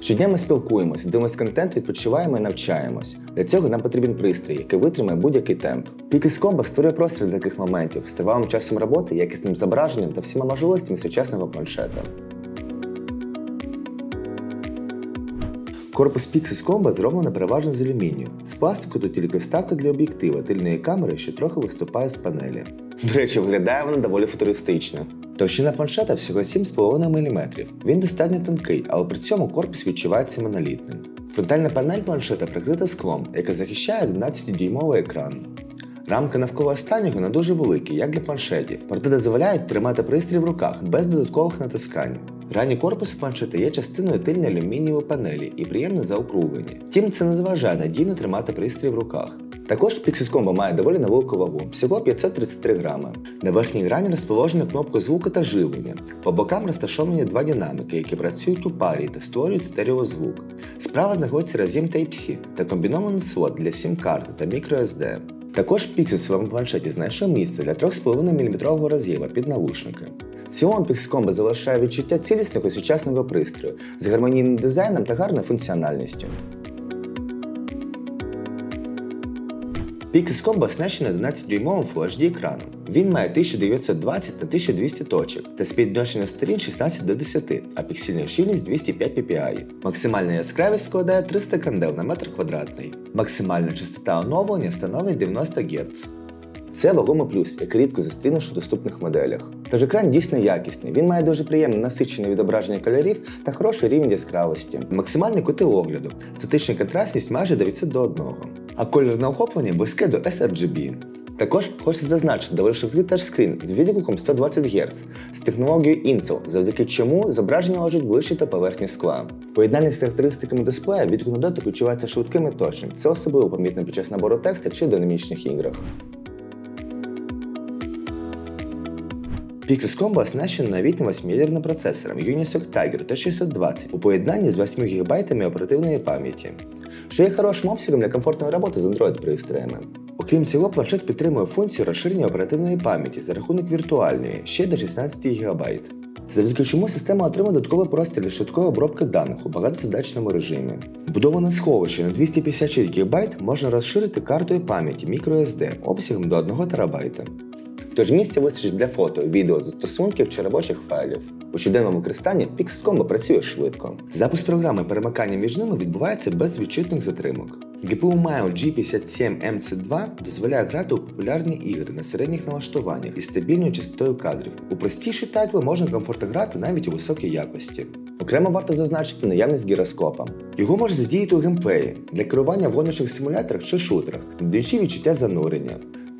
Щодня ми спілкуємось, дивимось контент, відпочиваємо і навчаємось. Для цього нам потрібен пристрій, який витримає будь-який темп. Pixis Combo створює простір для таких моментів з тривалим часом роботи, якісним зображенням та всіма можливостями сучасного планшета. Корпус Pixis Combo зроблено переважно з алюмінію. З пластику тут тільки вставка для об'єктива тильної камери, що трохи виступає з панелі. До речі, виглядає вона доволі футуристично. Товщина планшета всього 7,5 мм. Він достатньо тонкий, але при цьому корпус відчувається монолітним. Фронтальна панель планшета прикрита склом, яке захищає 11-дюймовий екран. Рамки навколо останнього не дуже великі, як для планшетів, проте дозволяють тримати пристрій в руках без додаткових натискань. Грані корпусу планшета є частиною тильної алюмінієвої панелі і приємно заокруглені. Втім, це не заважає надійно тримати пристрій в руках. Також Combo має доволі невелику вагу, всього 533 грами. На верхній грані розположена кнопка звуку та живлення. По бокам розташовані два динамики, які працюють у парі та створюють стереозвук. Справа знаходиться роз'єм Type-C та комбінований слот для SIM-карти та microSD. Також Pixis у своєму планшеті знайшов місце для 3,5 мм роз'єма під навушники. В цілому залишає відчуття цілісного сучасного пристрою з гармонійним дизайном та гарною функціональністю. Pixis Combo оснащений 11-дюймовим Full HD екраном. Він має 1920 на 1200 точок та співвідношення сторін 16 до 10, а піксельна щільність 205 ppi. Максимальна яскравість складає 300 кандел на метр квадратний. Максимальна частота оновлення становить 90 Гц. Це вагомий плюс, який рідко зустрінеш у доступних моделях. Тож екран дійсно якісний, він має дуже приємне насичене відображення кольорів та хороший рівень яскравості. Максимальні кути огляду, статична контрастність майже 900 до 1, а кольорне охоплення близьке до sRGB. Також хочеться зазначити доволі швидкий тачскрін з відгуком 120 Гц з технологією Intel, завдяки чому зображення лежить ближче до поверхні скла. В Поєднанні з характеристиками дисплея відгук на дотик відчувається швидким і точним. Це особливо помітно під час набору текстів чи динамічних іграх. Pixis Combo оснащений новітнім 8-ядерним процесором Unisoc Tiger T620 у поєднанні з 8 ГБ оперативної пам'яті, що є хорошим обсягом для комфортної роботи з Android-пристроями. Окрім цього, планшет підтримує функцію розширення оперативної пам'яті за рахунок віртуальної ще до 16 ГБ. Завдяки чому система отримує додатковий простір для швидкої обробки даних у багатозадачному режимі. Вбудоване сховище на 256 ГБ можна розширити картою пам'яті microSD обсягом до 1 ТБ. Тож місця вистачить для фото, відео, застосунків чи робочих файлів. У щоденному використанні Pixis Combo працює швидко. Запуск програми перемикання між ними відбувається без відчутних затримок. GPU Mio G57MC2 дозволяє грати у популярні ігри на середніх налаштуваннях із стабільною частотою кадрів. У простіші тайтли можна комфортно грати навіть у високій якості. Окремо варто зазначити наявність гіроскопа. Його можна задіяти у геймплеї для керування в гоночних симуляторах чи шутерах, додаючи відчуття занурення.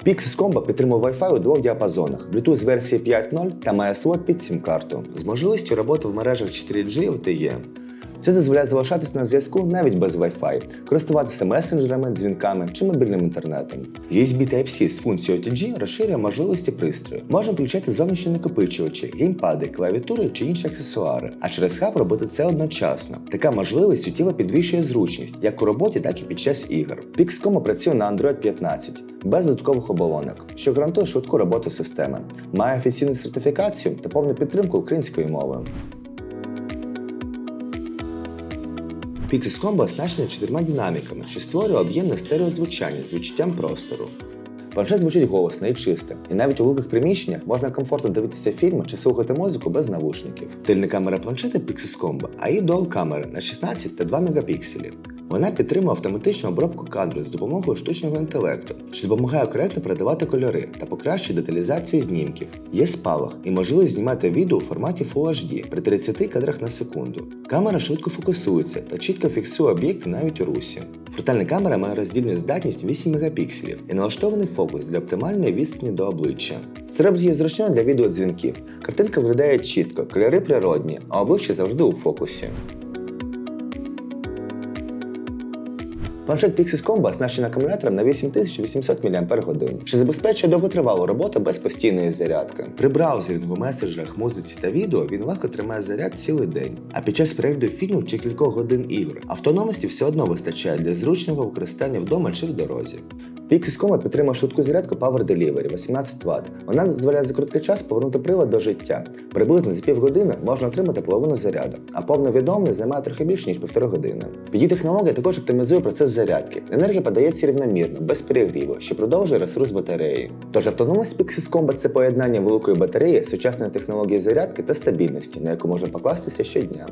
Pixis Combo підтримує Wi-Fi у двох діапазонах: Bluetooth версії 5.0 та має слот під сім карту з можливістю роботи в мережах 4G і LTE. Це дозволяє залишатися на зв'язку навіть без Wi-Fi, користуватися месенджерами, дзвінками чи мобільним інтернетом. USB Type-C з функцією OTG розширює можливості пристрою. Можна включати зовнішні накопичувачі, геймпади, клавіатури чи інші аксесуари, а через хаб робити це одночасно. Така можливість суттєво підвищує зручність як у роботі, так і під час ігор. Pixcom працює на Android 15 без додаткових оболонок, що гарантує швидку роботу системи. Має офіційну сертифікацію та повну підтримку української мови. Pixis Combo оснащений чотирма динаміками, що створює об'ємне стереозвучання з відчуттям простору. Планшет звучить голосно і чисто, і навіть у великих приміщеннях можна комфортно дивитися фільми чи слухати музику без навушників. Тильна камера планшета Pixis Combo, а і дуал камери на 16 та 2 мегапікселі. Вона підтримує автоматичну обробку кадру з допомогою штучного інтелекту, що допомагає коректно передавати кольори та покращує деталізацію знімків. Є спалах і можливість знімати відео у форматі Full HD при 30 кадрах на секунду. Камера швидко фокусується та чітко фіксує об'єкти навіть у русі. Фронтальна камера має роздільну здатність 8 мегапікселів і налаштований фокус для оптимальної відстані до обличчя. Робить її зручною для відеодзвінків. Картинка виглядає чітко, кольори природні, а обличчя завжди у фокусі. Планшет Pixis Combo оснащений акумулятором на 8800 мАч, що забезпечує довготривалу роботу без постійної зарядки. При браузерінгу, меседжах, музиці та відео він легко тримає заряд цілий день. А під час перегляду фільмів чи кількох годин ігор автономності все одно вистачає для зручного використання вдома чи в дорозі. Pixis Combo підтримує швидку зарядку Power Delivery 18 Вт. Вона дозволяє за короткий час повернути прилад до життя. Приблизно за півгодини можна отримати половину заряду, а повне відновлення займає трохи більше, ніж півтори години. Її технологія також оптимізує процес зарядки. Енергія подається рівномірно, без перегріву, що продовжує ресурс батареї. Тож автономність Pixis Combo – це поєднання великої батареї, сучасної технології зарядки та стабільності, на яку можна покластися щодня.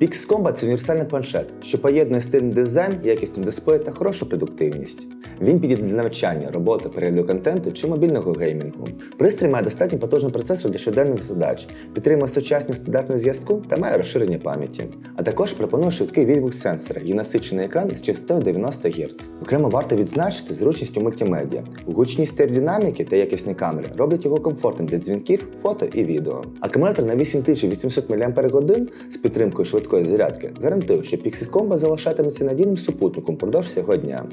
Pix Combat – це універсальний планшет, що поєднує стильний дизайн, якісний дисплей та хорошу продуктивність. Він підійде для навчання, роботи, перегляду контенту чи мобільного геймінгу. Пристрій має достатньо потужний процесор для щоденних задач, підтримує сучасні стандарти зв'язку та має розширення пам'яті. А також пропонує швидкий відгук сенсора і насичений екран із частотою 90 Гц. Окремо варто відзначити зручність у мультимедіа. Гучні стереодинаміки та якісні камери роблять його комфортним для дзвінків, фото і відео. Акумулятор на 8800 мАч з підтримкою швидкої зарядки гарантує, що Pixis Combo залишатиметься надійним супутником впродовж всього дня.